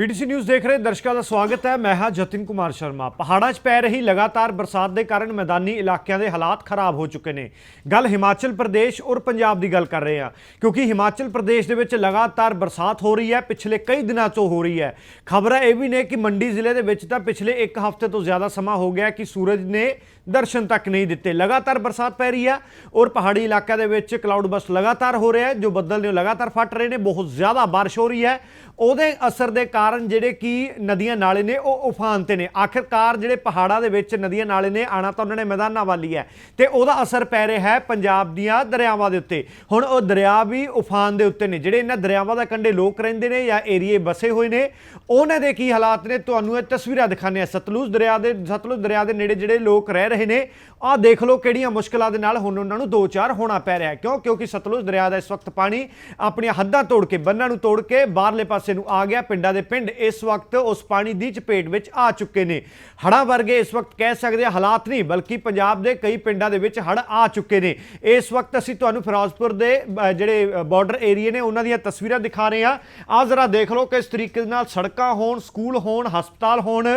PTC news ਦੇਖ ਰਹੇ ਦਰਸ਼ਕਾਂ ਦਾ ਸਵਾਗਤ ਹੈ। ਮੈਂ ਹਾਂ ਜਤਿਨ ਕੁਮਾਰ ਸ਼ਰਮਾ। ਪਹਾੜਾਂ 'ਚ ਪੈ ਰਹੀ ਲਗਾਤਾਰ ਬਰਸਾਤ ਦੇ ਕਾਰਨ ਮੈਦਾਨੀ ਇਲਾਕਿਆਂ ਦੇ ਹਾਲਾਤ ਖਰਾਬ ਹੋ ਚੁੱਕੇ ਨੇ। ਗੱਲ ਹਿਮਾਚਲ ਪ੍ਰਦੇਸ਼ ਔਰ ਪੰਜਾਬ ਦੀ ਗੱਲ ਕਰ ਰਹੇ ਹਾਂ। ਕਿਉਂਕਿ ਹਿਮਾਚਲ ਪ੍ਰਦੇਸ਼ ਦੇ ਵਿੱਚ ਲਗਾਤਾਰ ਬਰਸਾਤ ਹੋ ਰਹੀ ਹੈ। ਪਿਛਲੇ ਕਈ ਦਿਨਾਂ ਤੋਂ ਹੋ ਰਹੀ ਹੈ। ਖਬਰਾਂ ਇਹ ਵੀ ਨੇ ਕਿ ਮੰਡੀ ਜ਼ਿਲ੍ਹੇ ਦੇ ਵਿੱਚ ਤਾਂ ਪਿਛਲੇ ਇੱਕ ਹਫ਼ਤੇ ਤੋਂ ਜ਼ਿਆਦਾ ਸਮਾਂ ਹੋ ਗਿਆ ਕਿ ਸੂਰਜ ਨੇ ਦਰਸ਼ਨ ਤੱਕ ਨਹੀਂ ਦਿੱਤੇ। ਲਗਾਤਾਰ ਬਰਸਾਤ ਪੈ ਰਹੀ ਹੈ ਔਰ ਪਹਾੜੀ ਇਲਾਕਿਆਂ ਦੇ ਵਿੱਚ ਕਲਾਉਡ ਬਸ ਲਗਾਤਾਰ ਹੋ ਰਿਹਾ ਹੈ। ਜੋ ਬੱਦਲ ਨੇ ਲਗਾਤਾਰ ਫਟ ਰਹੇ ਨੇ। ਬਹੁਤ ਜ਼ਿਆਦਾ ਬਾਰਿਸ਼ ਹੋ ਰਹੀ ਹੈ। ਉਹਦੇ ਅਸਰ ਦੇ ਕਾਰਨ ਜਿਹੜੇ ਕਿ ਨਦੀਆਂ ਨਾਲੇ ਨੇ, ਉਹ ਉਫਾਨ ਤੇ ਨੇ। ਆਖਿਰਕਾਰ ਜਿਹੜੇ ਪਹਾੜਾਂ ਦੇ ਵਿੱਚ ਨਦੀਆਂ ਨਾਲੇ ਨੇ, ਆਣਾ ਤਾਂ ਉਹਨਾਂ ਨੇ ਮੈਦਾਨਾਂ ਵਾਲੀ ਹੈ ਤੇ ਉਹਦਾ ਅਸਰ ਪੈ ਰਿਹਾ ਹੈ ਪੰਜਾਬ ਦੀਆਂ ਦਰਿਆਵਾਂ ਦੇ ਉੱਤੇ। ਹੁਣ ਉਹ ਦਰਿਆ ਵੀ ਉਫਾਨ ਦੇ ਉੱਤੇ ਨੇ। ਜਿਹੜੇ ਇਹਨਾਂ ਦਰਿਆਵਾਂ ਦਾ ਕੰਢੇ ਲੋਕ ਰਹਿੰਦੇ ਨੇ ਜਾਂ ਏਰੀਏ ਬਸੇ ਹੋਏ ਨੇ, ਉਹਨਾਂ ਦੇ ਕੀ ਹਾਲਾਤ ਨੇ? ਤੁਹਾਨੂੰ ਇਹ ਤਸਵੀਰਾਂ ਦਿਖਾਣੇ ਆ ਸਤਲੁਜ ਦਰਿਆ ਦੇ, ਸਤਲੁਜ ਦਰਿਆ ਦੇ ਨੇੜੇ ਜਿਹੜੇ ਲੋਕ ਰਹਿ ਰਹੇ ਨੇ, ਆਹ ਦੇਖ ਲਓ ਕਿਹੜੀਆਂ ਮੁਸ਼ਕਲਾਂ ਦੇ ਨਾਲ ਹੁਣ ਉਹਨਾਂ ਨੂੰ ਦੋ ਚਾਰ ਹੋਣਾ ਪੈ ਰਿਹਾ ਕਿਉਂ? ਕਿਉਂਕਿ ਸਤਲੁਜ ਦਰਿਆ ਦਾ ਇਸ ਵਕਤ ਪਾਣੀ ਆਪਣੀਆਂ ਹੱਦਾਂ ਤੋੜ ਕੇ, ਬੰਨਾਂ ਨੂੰ ਤੋੜ ਕੇ ਬਾਹਰਲੇ ਪਾਸੇ ਨੂੰ ਆ ਗਿਆ। ਪਿੰਡਾਂ ਦੇ ਪਿੰਡ ਪਿੰਡ ਇਸ ਵਕਤ ਉਸ ਪਾਣੀ ਦੀ ਚਪੇਟ ਵਿੱਚ ਆ ਚੁੱਕੇ ਨੇ। ਹੜ੍ਹਾਂ ਵਰਗੇ ਇਸ ਵਕਤ ਕਹਿ ਸਕਦੇ ਹਾਲਾਤ ਨਹੀਂ, ਬਲਕਿ ਪੰਜਾਬ ਦੇ ਕਈ ਪਿੰਡਾਂ ਦੇ ਵਿੱਚ ਹੜ੍ਹ ਆ ਚੁੱਕੇ ਨੇ। ਇਸ ਵਕਤ ਅਸੀਂ ਤੁਹਾਨੂੰ ਫਿਰੋਜ਼ਪੁਰ ਦੇ ਜਿਹੜੇ ਬਾਰਡਰ ਏਰੀਏ ਨੇ, ਉਹਨਾਂ ਦੀਆਂ ਤਸਵੀਰਾਂ ਦਿਖਾ ਰਹੇ ਹਾਂ। ਆ ਜ਼ਰਾ ਦੇਖ ਲਓ ਕਿਸ ਤਰੀਕੇ ਦੇ ਨਾਲ ਸੜਕਾਂ ਹੋਣ, ਸਕੂਲ ਹੋਣ, ਹਸਪਤਾਲ ਹੋਣ,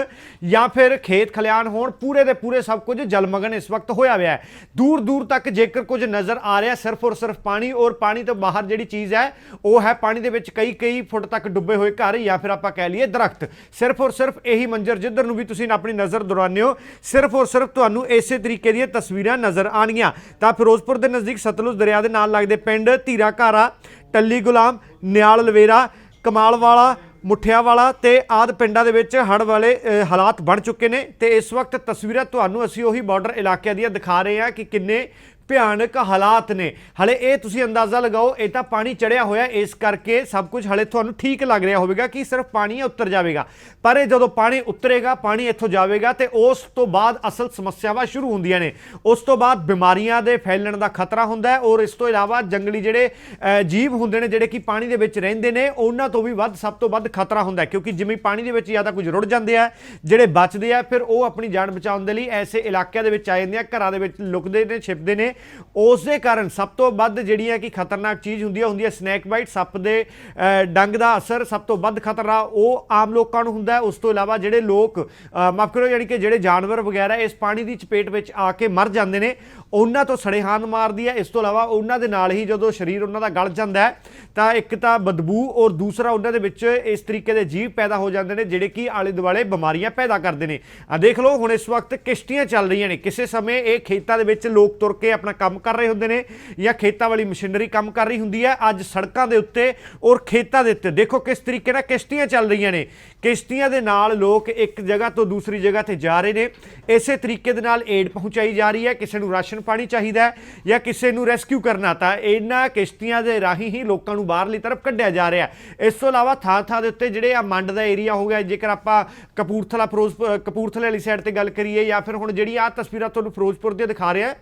ਜਾਂ ਫਿਰ ਖੇਤ ਖਲਿਆਣ ਹੋਣ, ਪੂਰੇ ਦੇ ਪੂਰੇ ਸਭ ਕੁਝ ਜਲਮਗਨ ਇਸ ਵਕਤ ਹੋਇਆ ਹੋਇਆ ਹੈ। ਦੂਰ ਦੂਰ ਤੱਕ ਜੇਕਰ ਕੁਝ ਨਜ਼ਰ ਆ ਰਿਹਾ, ਸਿਰਫ ਔਰ ਸਿਰਫ ਪਾਣੀ, ਔਰ ਪਾਣੀ ਤੋਂ ਬਾਹਰ ਜਿਹੜੀ ਚੀਜ਼ ਹੈ, ਉਹ ਹੈ ਪਾਣੀ ਦੇ ਵਿੱਚ ਕਈ ਕਈ ਫੁੱਟ ਤੱਕ ਡੁੱਬੇ ਹੋਏ ਘਰ ਜਾਂ ਫਿਰ ਆਪਾਂ ਕਹਿ ਲਈਏ ਦਰਖਤ। ਸਿਰਫ ਔਰ ਸਿਰਫ ਇਹੀ ਮੰਜ਼ਰ ਜਿੱਧਰ ਨੂੰ ਵੀ ਤੁਸੀਂ ਆਪਣੀ ਨਜ਼ਰ ਦੌੜਾਉਂਦੇ ਹੋ, ਸਿਰਫ ਔਰ ਸਿਰਫ ਤੁਹਾਨੂੰ ਇਸੇ ਤਰੀਕੇ ਦੀਆਂ ਤਸਵੀਰਾਂ ਨਜ਼ਰ ਆਣਗੀਆਂ ਤਾਂ ਫਿਰੋਜ਼ਪੁਰ ਦੇ ਨਜ਼ਦੀਕ ਸਤਲੁਜ ਦਰਿਆ ਦੇ ਨਾਲ ਲੱਗਦੇ ਪਿੰਡ ਧੀਰਾ ਘਾਰਾ ਟੱਲੀ ਗੁਲਾਮ, ਨਿਆਲ ਲਵੇਰਾ ਕਮਾਲ ਵਾਲਾ ਮੁੱਠਿਆ ਵਾਲਾ ਤੇ ਆਦ ਪਿੰਡਾਂ ਦੇ ਵਿੱਚ ਹੜ੍ਹ ਵਾਲੇ ਹਾਲਾਤ ਬਣ ਚੁੱਕੇ ਨੇ। ਤੇ ਇਸ ਵਕਤ ਤਸਵੀਰਾਂ ਤੁਹਾਨੂੰ ਅਸੀਂ ਉਹੀ ਬਾਰਡਰ ਇਲਾਕਿਆਂ ਦੀਆਂ ਦਿਖਾ ਰਹੇ ਹਾਂ ਕਿ ਕਿੰਨੇ ਭਿਆਨਕ ਹਾਲਾਤ ਨੇ। ਹਲੇ ਇਹ ਤੁਸੀਂ ਅੰਦਾਜ਼ਾ ਲਗਾਓ, ਇਹ ਤਾਂ ਪਾਣੀ ਚੜਿਆ ਹੋਇਆ, ਇਸ ਕਰਕੇ ਸਭ ਕੁਝ ਹਲੇ ਤੁਹਾਨੂੰ ਠੀਕ ਲੱਗ ਰਿਹਾ ਹੋਵੇਗਾ ਕਿ ਸਿਰਫ ਪਾਣੀ ਉੱਤਰ ਜਾਵੇਗਾ। ਪਰ ਇਹ ਜਦੋਂ ਪਾਣੀ ਉਤਰੇਗਾ, ਪਾਣੀ ਇੱਥੋਂ ਜਾਵੇਗਾ ਤੇ ਉਸ ਤੋਂ ਬਾਅਦ ਅਸਲ ਸਮੱਸਿਆਵਾਂ ਸ਼ੁਰੂ ਹੁੰਦੀਆਂ ਨੇ। ਉਸ ਤੋਂ ਬਾਅਦ ਬਿਮਾਰੀਆਂ ਦੇ ਫੈਲਣ ਦਾ ਖਤਰਾ ਹੁੰਦਾ ਹੈ ਔਰ ਇਸ ਤੋਂ ਇਲਾਵਾ ਜੰਗਲੀ ਜਿਹੜੇ ਜੀਵ ਹੁੰਦੇ ਨੇ ਜਿਹੜੇ ਕਿ ਪਾਣੀ ਦੇ ਵਿੱਚ ਰਹਿੰਦੇ ਨੇ, ਉਹਨਾਂ ਤੋਂ ਵੀ ਵੱਧ, ਸਭ ਤੋਂ ਵੱਧ ਖਤਰਾ ਹੁੰਦਾ ਕਿਉਂਕਿ ਜਿਵੇਂ ਪਾਣੀ ਦੇ ਵਿੱਚ ਜਾਂ ਤਾਂ ਕੁਝ ਰੁੜ ਜਾਂਦੇ ਆ, ਜਿਹੜੇ ਬਚਦੇ ਆ, ਫਿਰ ਉਹ ਆਪਣੀ ਜਾਨ ਬਚਾਉਣ ਦੇ ਲਈ ਐਸੇ ਇਲਾਕਿਆਂ ਦੇ ਵਿੱਚ ਆ ਜਾਂਦੇ ਆ, ਘਰਾਂ ਦੇ ਵਿੱਚ ਲੁਕਦੇ ਨੇ, ਛਿਪਦੇ ਨੇ ਉਸ ਦੇ ਕਾਰਨ ਸਭ ਤੋਂ ਵੱਧ ਜਿਹੜੀਆਂ ਕਿ ਖਤਰਨਾਕ ਚੀਜ਼ ਹੁੰਦੀ ਹੈ ਹੁੰਦੀ ਹੈ ਸਨੈਕ ਬਾਈਟ ਸੱਪ ਦੇ ਡੰਗ ਦਾ ਅਸਰ ਸਭ ਤੋਂ ਵੱਧ ਖਤਰਾ ਉਹ ਆਮ ਲੋਕਾਂ ਨੂੰ ਹੁੰਦਾ ਹੈ। ਉਸ ਤੋਂ ਇਲਾਵਾ ਜਿਹੜੇ ਲੋਕ ਮਾਫ ਕਰੋ ਯਾਨੀ ਕਿ ਜਿਹੜੇ ਜਾਨਵਰ ਵਗੈਰਾ ਇਸ ਪਾਣੀ ਦੀ ਚਪੇਟ ਵਿੱਚ ਆ ਕੇ ਮਰ ਜਾਂਦੇ ਨੇ, ਉਹਨਾਂ ਤੋਂ ਸੜੇਹਾਨ ਮਾਰਦੀ ਹੈ। ਇਸ ਤੋਂ ਇਲਾਵਾ ਉਹਨਾਂ ਦੇ ਨਾਲ ਹੀ ਜਦੋਂ ਸਰੀਰ ਉਹਨਾਂ ਦਾ ਗਲ ਜਾਂਦਾ ਹੈ, ਤਾਂ ਇੱਕ ਤਾਂ ਬਦਬੂ ਔਰ ਦੂਸਰਾ ਉਹਨਾਂ ਦੇ ਵਿੱਚ ਇਸ ਤਰੀਕੇ ਦੇ ਜੀਵ ਪੈਦਾ ਹੋ ਜਾਂਦੇ ਨੇ, ਜਿਹੜੇ ਕਿ ਆਲੇ ਦੁਆਲੇ ਬਿਮਾਰੀਆਂ ਪੈਦਾ ਕਰਦੇ ਨੇ। ਆ ਦੇਖ ਲਓ, ਹੁਣ ਇਸ ਵਕਤ ਕਿਸ਼ਤੀਆਂ ਚੱਲ ਰਹੀਆਂ ਨੇ। ਕਿਸੇ ਸਮੇਂ ਇਹ ਖੇਤਾਂ ਦੇ ਵਿੱਚ ਲੋਕ ਤੁਰ ਕੇ ਆਪਣਾ ਕੰਮ ਕਰ ਰਹੇ ਹੁੰਦੇ ਨੇ ਜਾਂ ਖੇਤਾਂ ਵਾਲੀ ਮਸ਼ੀਨਰੀ ਕੰਮ ਕਰ ਰਹੀ ਹੁੰਦੀ ਹੈ। ਅੱਜ ਸੜਕਾਂ ਦੇ ਉੱਤੇ ਔਰ ਖੇਤਾਂ ਦੇ ਉੱਤੇ ਦੇਖੋ ਕਿਸ ਤਰੀਕੇ ਨਾਲ ਕਿਸ਼ਤੀਆਂ ਚੱਲ ਰਹੀਆਂ ਨੇ। ਕਿਸ਼ਤੀਆਂ ਦੇ ਨਾਲ ਲੋਕ ਇੱਕ ਜਗ੍ਹਾ ਤੋਂ ਦੂਸਰੀ ਜਗ੍ਹਾ ਤੇ ਜਾ ਰਹੇ ਨੇ। ਇਸੇ ਤਰੀਕੇ ਦੇ ਨਾਲ ਏਡ ਪਹੁੰਚਾਈ ਜਾ ਰਹੀ ਹੈ। ਕਿਸੇ ਨੂੰ ਰਾਸ਼ਨ ਪਾਣੀ ਚਾਹੀਦਾ ਹੈ ਜਾਂ ਕਿਸੇ ਨੂੰ ਰੈਸਕਿਊ ਕਰਨਾ, ਤਾਂ ਇਹਨਾਂ ਕਿਸ਼ਤੀਆਂ ਦੇ ਰਾਹੀਂ ਹੀ ਲੋਕਾਂ ਨੂੰ ਬਾਹਰਲੀ ਤਰਫ ਕੱਢਿਆ ਜਾ ਰਿਹਾ ਇਸ ਤੋਂ ਇਲਾਵਾ ਥਾਂ ਥਾਂ ਦੇ ਉੱਤੇ ਜਿਹੜੇ ਆ ਮੰਡ ਦਾ ਏਰੀਆ ਹੋ ਗਿਆ, ਜੇਕਰ ਆਪਾਂ ਕਪੂਰਥਲਾ ਫਿਰੋਜ਼ਪੁਰ ਕਪੂਰਥਲੇ ਵਾਲੀ ਸਾਈਡ ਤੇ ਗੱਲ ਕਰੀਏ ਜਾਂ ਫਿਰ ਹੁਣ ਜਿਹੜੀ ਆ ਤਸਵੀਰਾਂ ਤੁਹਾਨੂੰ ਫਿਰੋਜ਼ਪੁਰ ਦੀਆਂ ਦਿਖਾ ਰਿਹਾ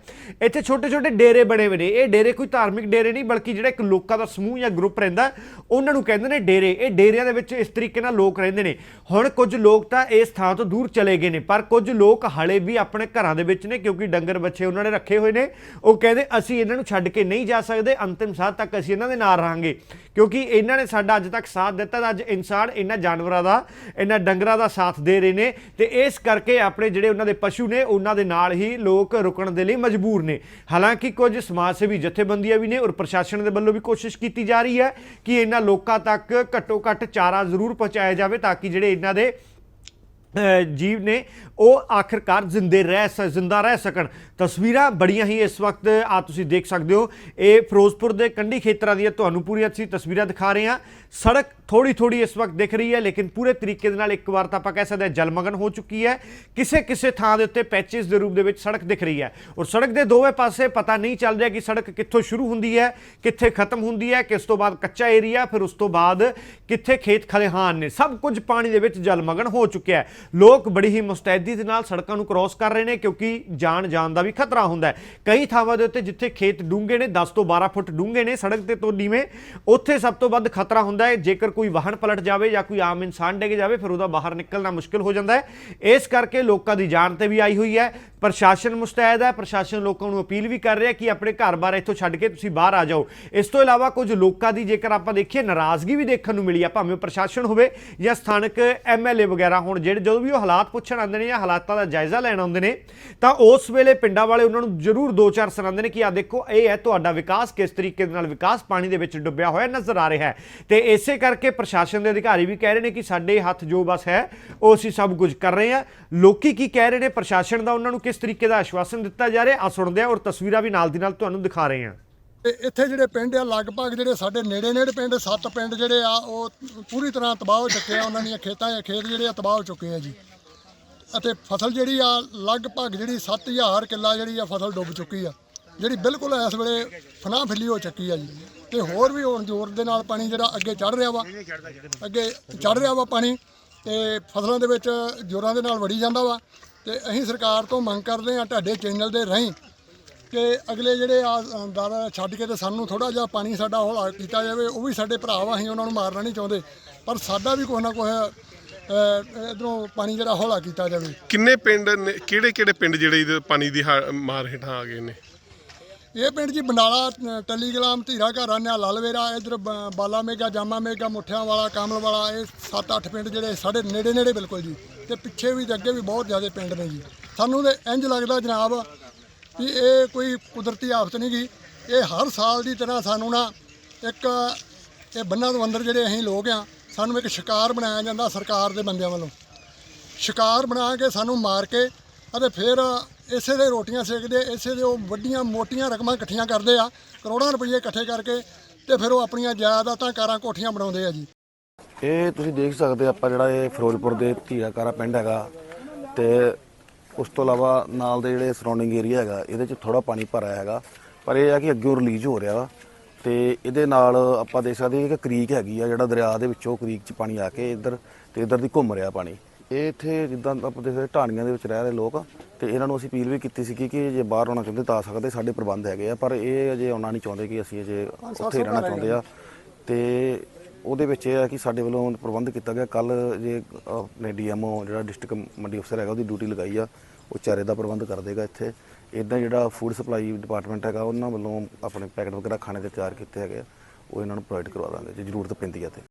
ਇੱਥੇ ਛੋਟੇ ਛੋਟੇ ਡੇਰੇ ਬਣੇ ਹੋਏ ਨੇ। ਇਹ ਡੇਰੇ ਕੋਈ ਧਾਰਮਿਕ ਡੇਰੇ ਨਹੀਂ, ਬਲਕਿ ਜਿਹੜਾ ਇੱਕ ਲੋਕਾਂ ਦਾ ਸਮੂਹ ਜਾਂ ਗਰੁੱਪ ਰਹਿੰਦਾ, ਉਹਨਾਂ ਨੂੰ ਕਹਿੰਦੇ ਨੇ ਡੇਰੇ। ਇਹ ਡੇਰਿਆਂ ਦੇ ਵਿੱਚ ਇਸ ਤਰੀਕੇ ਨਾਲ ਲੋਕ ਰਹਿੰਦੇ ਨੇ। ਹੁਣ ਕੁਝ ਲੋਕ ਤਾਂ ਇਸ ਥਾਂ ਤੋਂ ਦੂਰ ਚਲੇ ਗਏ ਨੇ, ਪਰ ਕੁਝ ਲੋਕ ਹਲੇ ਵੀ ਆਪਣੇ ਘਰਾਂ ਦੇ ਵਿੱਚ ਨੇ, ਕਿਉਂਕਿ ਡੰਗਰ ਬੱਚੇ ਉਹਨਾਂ ਨੇ ਰੱਖੇ ਹੋਏ ਨੇ। ਉਹ ਕਹਿੰਦੇ, ਅਸੀਂ ਇਹਨਾਂ ਨੂੰ ਛੱਡ ਕੇ ਨਹੀਂ ਜਾ ਸਕਦੇ, ਅੰਤਿਮ ਸਾਹ ਤੱਕ ਅਸੀਂ ਇਹਨਾਂ ਦੇ ਨਾਲ ਰਹਾਂਗੇ। ਕਿਉਂਕਿ ਇਹਨਾਂ ਨੇ ਸਾਡਾ ਅੱਜ ਤੱਕ ਸਾਥ ਦਿੱਤਾ ਤਾਂ ਅੱਜ ਇਨਸਾਨ ਇਹਨਾਂ ਜਾਨਵਰਾਂ ਦਾ, ਇਹਨਾਂ ਡੰਗਰਾਂ ਦਾ ਸਾਥ ਦੇ ਰਹੇ ਨੇ ਤੇ ਇਸ ਕਰਕੇ ਆਪਣੇ ਜਿਹੜੇ ਉਹਨਾਂ ਦੇ ਪਸ਼ੂ ਨੇ, ਉਹਨਾਂ ਦੇ ਨਾਲ ਹੀ ਲੋਕ ਰੁਕਣ ਦੇ ਲਈ ਮਜਬੂਰ ਨੇ। ਹਾਲਾਂਕਿ ਕੁਝ ਸਮਾਜ ਸੇਵੀ ਜਥੇਬੰਦੀਆਂ ਵੀ ਨੇ ਔਰ ਪ੍ਰਸ਼ਾਸਨ ਦੇ ਵੱਲੋਂ ਵੀ ਕੋਸ਼ਿਸ਼ ਕੀਤੀ ਜਾ ਰਹੀ ਹੈ ਕਿ ਇਹਨਾਂ ਲੋਕਾਂ ਤੱਕ ਘੱਟੋ ਘੱਟ ਚਾਰਾ ਜ਼ਰੂਰ ਪਹੁੰਚਾਇਆ ਜਾਵੇ ਤਾਂ ਕਿ ਜਿਹੜੇ ਇਹਨਾਂ ਦੇ ਜੀਵ ਨੇ ਉਹ ਆਖਿਰਕਾਰ ਜ਼ਿੰਦੇ ਰਹਿ ਸ, ਜ਼ਿੰਦਾ ਰਹਿ ਸਕਣ। ਤਸਵੀਰਾਂ ਬੜੀਆਂ ਹੀ ਇਸ ਵਕਤ ਆ ਤੁਸੀਂ ਦੇਖ ਸਕਦੇ ਹੋ। ਇਹ ਫਿਰੋਜ਼ਪੁਰ ਦੇ ਕੰਢੀ ਖੇਤਰਾਂ ਦੀਆਂ ਤੁਹਾਨੂੰ ਪੂਰੀਆਂ ਅਸੀਂ ਤਸਵੀਰਾਂ ਦਿਖਾ ਰਹੇ ਹਾਂ। ਸੜਕ ਥੋੜੀ ਥੋੜੀ ਇਸ ਵਕਤ ਦਿਖ ਰਹੀ ਹੈ, ਲੇਕਿਨ ਪੂਰੇ ਤਰੀਕੇ ਦੇ ਨਾਲ ਇੱਕ ਵਾਰ ਤਾਂ ਆਪਾਂ ਕਹਿ ਸਕਦੇ ਹਾਂ ਜਲਮਗਨ ਹੋ ਚੁੱਕੀ ਹੈ। ਕਿਸੇ ਕਿਸੇ ਥਾਂ ਦੇ ਉੱਤੇ ਪੈਚਸ ਦੇ ਰੂਪ ਦੇ ਵਿੱਚ ਸੜਕ ਦਿਖ ਰਹੀ ਹੈ। ਔਰ ਸੜਕ ਦੇ ਦੋਵੇਂ ਪਾਸੇ ਪਤਾ ਨਹੀਂ ਚੱਲ ਰਿਹਾ ਕਿ ਸੜਕ ਕਿੱਥੋਂ ਸ਼ੁਰੂ ਹੁੰਦੀ ਹੈ, ਕਿੱਥੇ ਖਤਮ ਹੁੰਦੀ ਹੈ, ਕਿਸ ਤੋਂ ਬਾਅਦ ਕੱਚਾ ਏਰੀਆ, ਫਿਰ ਉਸ ਤੋਂ ਬਾਅਦ ਕਿੱਥੇ ਖੇਤ ਖਲਿਹਾਨ ਨੇ। ਸਭ ਕੁਝ ਪਾਣੀ ਦੇ ਵਿੱਚ ਜਲਮਗਨ ਹੋ ਚੁੱਕਿਆ ਹੈ। ਲੋਕ ਬੜੀ ਹੀ ਮੁਸਤੈਦੀ ਦੇ ਨਾਲ ਸੜਕਾਂ ਨੂੰ ਕ੍ਰਾਸ ਕਰ ਰਹੇ ਨੇ ਕਿਉਂਕਿ ਜਾਨ ਜਾਨ ਦਾ ਵੀ ਖਤਰਾ ਹੁੰਦਾ ਹੈ। ਕਈ ਥਾਵਾਂ ਦੇ ਉੱਤੇ ਜਿੱਥੇ ਖੇਤ ਡੂੰਘੇ ਨੇ 10 ਤੋਂ 12 ਫੁੱਟ ਡੂੰਘੇ ਨੇ, ਸੜਕ ਤੇ ਤੋਂ ਨੀਵੇਂ, ਉੱਥੇ ਸਭ ਤੋਂ ਵੱਧ ਖਤਰਾ ਹੁੰਦਾ ਹੈ। ਜੇਕਰ ਕੋਈ ਵਾਹਨ ਪਲਟ ਜਾਵੇ ਜਾਂ ਕੋਈ ਆਮ ਇਨਸਾਨ ਡਿੱਗ ਜਾਵੇ, ਫਿਰ ਉਹਦਾ ਬਾਹਰ ਨਿਕਲਣਾ ਮੁਸ਼ਕਲ ਹੋ ਜਾਂਦਾ ਹੈ। ਇਸ ਕਰਕੇ ਲੋਕਾਂ ਦੀ ਜਾਨ ਤੇ ਵੀ ਆਈ ਹੋਈ ਹੈ। ਪ੍ਰਸ਼ਾਸਨ ਮੁਸਤੈਦ ਹੈ, ਪ੍ਰਸ਼ਾਸਨ ਲੋਕਾਂ ਨੂੰ ਅਪੀਲ ਵੀ ਕਰ ਰਿਹਾ ਕਿ ਆਪਣੇ ਘਰ-ਬਾਰ ਇੱਥੋਂ ਛੱਡ ਕੇ ਤੁਸੀਂ ਬਾਹਰ ਆ ਜਾਓ। ਇਸ ਤੋਂ ਇਲਾਵਾ ਕੁਝ ਲੋਕਾਂ ਦੀ ਜੇਕਰ ਆਪਾਂ ਦੇਖੀਏ, ਨਾਰਾਜ਼ਗੀ ਵੀ ਦੇਖਣ ਨੂੰ ਮਿਲੀ ਆ, ਭਾਵੇਂ ਪ੍ਰਸ਼ਾਸਨ ਹੋਵੇ ਜਾਂ ਸਥਾਨਕ ਐਮਐਲਏ ਵਗੈਰਾ ਹੋਣ, ਜਿਹੜੇ ਜਦੋਂ ਵੀ ਉਹ ਹਾਲਾਤ ਪੁੱਛਣ ਆਉਂਦੇ ਨੇ ਜਾਂ ਹਾਲਾਤਾਂ ਦਾ ਜਾਇਜ਼ਾ ਲੈਣ ਆਉਂਦੇ ਨੇ, ਤਾਂ ਉਸ ਵੇਲੇ ਪਿੰਡਾਂ ਵਾਲੇ ਉਹਨਾਂ ਨੂੰ ਜ਼ਰੂਰ ਦੋ ਚਾਰ ਸੁਣਾਉਂਦੇ ਨੇ ਕਿ ਆ ਦੇਖੋ, ਇਹ ਹੈ ਤੁਹਾਡਾ ਵਿਕਾਸ, ਕਿਸ ਤਰੀਕੇ ਦੇ ਨਾਲ ਵਿਕਾਸ ਪਾਣੀ ਦੇ ਵਿੱਚ ਡੁੱਬਿਆ ਹੋਇਆ ਨਜ਼ਰ ਆ ਰਿਹਾ ਹੈ। ਤੇ ਇਸੇ ਕਰਕੇ ਪ੍ਰਸ਼ਾਸਨ ਦੇ ਅਧਿਕਾਰੀ ਵੀ ਕਹਿ ਰਹੇ ਨੇ ਕਿ ਸਾਡੇ ਹੱਥ ਜੋ ਬਸ ਹੈ, ਉਹ ਅਸੀਂ ਸਭ ਕੁਝ ਕਰ ਰਹੇ ਹਾਂ। ਲੋਕੀ ਕੀ ਕਹਿ ਰਹੇ ਨੇ? ਪ੍ਰਸ਼ਾਸਨ ਦਾ ਉਹਨਾਂ ਨੂੰ ਕਿਸ ਤਰੀਕੇ ਦਾ ਆਸ਼ਵਾਸਨ ਦਿੱਤਾ ਜਾ ਰਿਹਾ ਆ ਸੁਣਦੇ ਆ ਔਰ ਤਸਵੀਰਾਂ ਵੀ ਨਾਲ ਦੀ ਨਾਲ ਤੁਹਾਨੂੰ ਦਿਖਾ ਰਹੇ ਹਾਂ। ਤੇ ਇੱਥੇ ਜਿਹੜੇ ਪਿੰਡ ਆ, ਲਗਭਗ ਜਿਹੜੇ ਸਾਡੇ ਨੇੜੇ ਨੇੜੇ ਪਿੰਡ, ਸੱਤ ਪਿੰਡ ਜਿਹੜੇ ਆ, ਉਹ ਪੂਰੀ ਤਰ੍ਹਾਂ ਤਬਾਹ ਹੋ ਚੁੱਕੇ ਆ। ਉਹਨਾਂ ਦੀਆਂ ਖੇਤਾਂ ਜਾਂ ਖੇਤ ਜਿਹੜੇ ਆ, ਤਬਾਹ ਹੋ ਚੁੱਕੇ ਆ ਜੀ। ਅਤੇ ਫਸਲ ਜਿਹੜੀ ਆ, ਲਗਭਗ ਜਿਹੜੀ 7000 ਕਿੱਲਾ ਜਿਹੜੀ ਆ, ਫਸਲ ਡੁੱਬ ਚੁੱਕੀ ਆ। ਜਿਹੜੀ ਬਿਲਕੁਲ ਇਸ ਵੇਲੇ ਫਨਾ ਫਿੱਲੀ ਹੋ ਚੁੱਕੀ ਆ ਜੀ। ਤੇ ਹੋਰ ਵੀ ਹੁਣ ਜ਼ੋਰ ਦੇ ਨਾਲ ਪਾਣੀ ਜਿਹੜਾ ਅੱਗੇ ਚੜ ਰਿਹਾ ਵਾ, ਅੱਗੇ ਚੜ ਰਿਹਾ ਵਾ ਪਾਣੀ, ਤੇ ਫਸਲਾਂ ਦੇ ਵਿੱਚ ਜ਼ੋਰਾਂ ਦੇ ਨਾਲ ਵੜੀ ਜਾਂਦਾ ਵਾ। ਤੇ ਅਸੀਂ ਸਰਕਾਰ ਤੋਂ ਮੰਗ ਕਰਦੇ ਆ ਤੁਹਾਡੇ ਚੈਨਲ ਦੇ ਰਾਹੀਂ ਕਿ ਅਗਲੇ ਜਿਹੜੇ ਆ ਦਰ ਛੱਡ ਕੇ ਤੇ ਸਾਨੂੰ ਥੋੜਾ ਜਿਹਾ ਪਾਣੀ ਸਾਡਾ ਹੌਲਾ ਕੀਤਾ ਜਾਵੇ ਉਹ ਵੀ ਸਾਡੇ ਭਰਾ ਵਾ ਅਸੀਂ ਉਹਨਾਂ ਨੂੰ ਮਾਰਨਾ ਨਹੀਂ ਚਾਹੁੰਦੇ। ਪਰ ਸਾਡਾ ਵੀ ਕੁਛ ਨਾ ਕੁਛ ਇਧਰੋਂ ਪਾਣੀ ਜਿਹੜਾ ਹੌਲਾ ਕੀਤਾ ਜਾਵੇ। ਕਿੰਨੇ ਪਿੰਡ ਨੇ ਕਿਹੜੇ ਕਿਹੜੇ ਪਿੰਡ ਜਿਹੜੇ ਇਹਦੇ ਪਾਣੀ ਦੀ ਹਾ- ਮਾਰ ਹੇਠਾਂ ਆ ਗਏ ਨੇ? ਇਹ ਪਿੰਡ ਜੀ ਬੰਡਾਲਾ ਅ, ਟੱਲੀ ਗਲਾਮ ਧੀਰਾ ਘਰਾਂ ਨਿਆ ਲਾਲਵੇਰਾ ਇਧਰ ਬਾਲਾ ਮੇਗਾ ਜਾਮਾ ਮੇਗਾ ਮੁੱਠਿਆਂ ਵਾਲਾ ਕਾਮਲ ਵਾਲਾ ਇਹ 7-8 ਪਿੰਡ ਜਿਹੜੇ ਸਾਡੇ ਨੇੜੇ ਨੇੜੇ ਬਿਲਕੁਲ ਜੀ। ਤੇ ਪਿੱਛੇ ਵੀ ਤੇ ਅੱਗੇ ਵੀ ਬਹੁਤ ਜ਼ਿਆਦਾ ਪਿੰਡ ਨੇ ਜੀ। ਸਾਨੂੰ ਤੇ ਇੰਜ ਲੱਗਦਾ ਜਨਾਬ ਵੀ ਇਹ ਕੋਈ ਕੁਦਰਤੀ ਆਫਤ ਨਹੀਂ ਗੀ। ਇਹ ਹਰ ਸਾਲ ਦੀ ਤਰ੍ਹਾਂ ਸਾਨੂੰ ਨਾ ਇੱਕ ਇਹ ਬੰਨਾ ਤੋਂ ਅੰਦਰ ਜਿਹੜੇ ਅਸੀਂ ਲੋਕ ਆ, ਸਾਨੂੰ ਇੱਕ ਸ਼ਿਕਾਰ ਬਣਾਇਆ ਜਾਂਦਾ ਸਰਕਾਰ ਦੇ ਬੰਦਿਆਂ ਵੱਲੋਂ। ਸ਼ਿਕਾਰ ਬਣਾ ਕੇ ਸਾਨੂੰ ਮਾਰ ਕੇ ਅਤੇ ਫਿਰ ਇਸੇ ਦੇ ਰੋਟੀਆਂ ਸੇਕਦੇ, ਇਸੇ ਦੇ ਉਹ ਵੱਡੀਆਂ ਮੋਟੀਆਂ ਰਕਮਾਂ ਇਕੱਠੀਆਂ ਕਰਦੇ ਆ, ਕਰੋੜਾਂ ਰੁਪਏ ਇਕੱਠੇ ਕਰਕੇ ਤੇ ਫਿਰ ਉਹ ਆਪਣੀਆਂ ਜਾਇਦਾਦਾਂ ਕਾਰਾਂ ਕੋਠੀਆਂ ਬਣਾਉਂਦੇ ਆ ਜੀ। ਇਹ ਤੁਸੀਂ ਦੇਖ ਸਕਦੇ ਆਪਾਂ ਜਿਹੜਾ ਇਹ ਫਿਰੋਜ਼ਪੁਰ ਦੇ ਧੀਰਾਕਾਰਾ ਪਿੰਡ ਹੈਗਾ ਤੇ ਉਸ ਤੋਂ ਇਲਾਵਾ ਨਾਲ ਦੇ ਜਿਹੜੇ ਸਰਾਊਂਡਿੰਗ ਏਰੀਆ ਹੈਗਾ ਇਹਦੇ 'ਚ ਥੋੜਾ ਪਾਣੀ ਭਰਿਆ ਹੈਗਾ ਪਰ ਇਹ ਆ ਕਿ ਅੱਗੇ ਰਿਲੀਜ਼ ਹੋ ਰਿਹਾ ਵਾ ਤੇ ਇਹਦੇ ਨਾਲ ਆਪਾਂ ਦੇਖ ਸਕਦੇ ਹਾਂ ਕਿ ਕ੍ਰੀਕ ਹੈਗੀ ਆ ਜਿਹੜਾ ਦਰਿਆ ਦੇ ਵਿੱਚੋਂ ਕ੍ਰੀਕ 'ਚ ਪਾਣੀ ਆ ਕੇ ਇੱਧਰ ਤੇ ਇੱਧਰ ਦੀ ਘੁੰਮ ਰਿਹਾ ਪਾਣੀ। ਇਹ ਇੱਥੇ ਜਿੱਦਾਂ ਆਪਾਂ ਦੇਖ ਸਕਦੇ ਢਾਣੀਆਂ ਦੇ ਵਿੱਚ ਰਹਿ ਰਹੇ ਲੋਕ ਤੇ ਇਹਨਾਂ ਨੂੰ ਅਸੀਂ ਅਪੀਲ ਵੀ ਕੀਤੀ ਸੀ ਕਿ ਜੇ ਬਾਹਰ ਆਉਣਾ ਚਾਹੁੰਦੇ ਤਾਂ ਆ ਸਕਦੇ ਸਾਡੇ ਪ੍ਰਬੰਧ ਹੈਗੇ ਆ ਪਰ ਇਹ ਅਜੇ ਆਉਣਾ ਨਹੀਂ ਚਾਹੁੰਦੇ ਕਿ ਅਸੀਂ ਅਜੇ ਉੱਥੇ ਰਹਿਣਾ ਚਾਹੁੰਦੇ ਆ। ਤੇ ਉਹਦੇ ਵਿੱਚ ਇਹ ਹੈ ਕਿ ਸਾਡੇ ਵੱਲੋਂ ਪ੍ਰਬੰਧ ਕੀਤਾ ਗਿਆ। ਕੱਲ ਜੇ ਆਪਣੇ ਡੀਐਮਓ ਜਿਹੜਾ ਡਿਸਟ੍ਰਿਕਟ ਮੰਡੀ ਅਫਸਰ ਹੈਗਾ, ਉਹਦੀ ਡਿਊਟੀ ਲਗਾਈ ਆ। ਉਹ ਚਾਰੇ ਦਾ ਪ੍ਰਬੰਧ ਕਰ ਦੇਗਾ ਇੱਥੇ। ਇਦਾਂ ਜਿਹੜਾ ਫੂਡ ਸਪਲਾਈ ਡਿਪਾਰਟਮੈਂਟ ਹੈਗਾ, ਉਹਨਾਂ ਵੱਲੋਂ ਆਪਣੇ ਪੈਕਟ ਵਗੈਰਾ ਖਾਣੇ ਦੇ ਤਿਆਰ ਕੀਤੇ ਹੈਗੇ ਆ। ਉਹ ਇਹਨਾਂ ਨੂੰ ਪ੍ਰੋਵਾਈਡ ਕਰਵਾ ਦਾਂਗੇ, ਜੇ ਜ਼ਰੂਰਤ ਪੈਂਦੀ ਹੈ ਤੇ।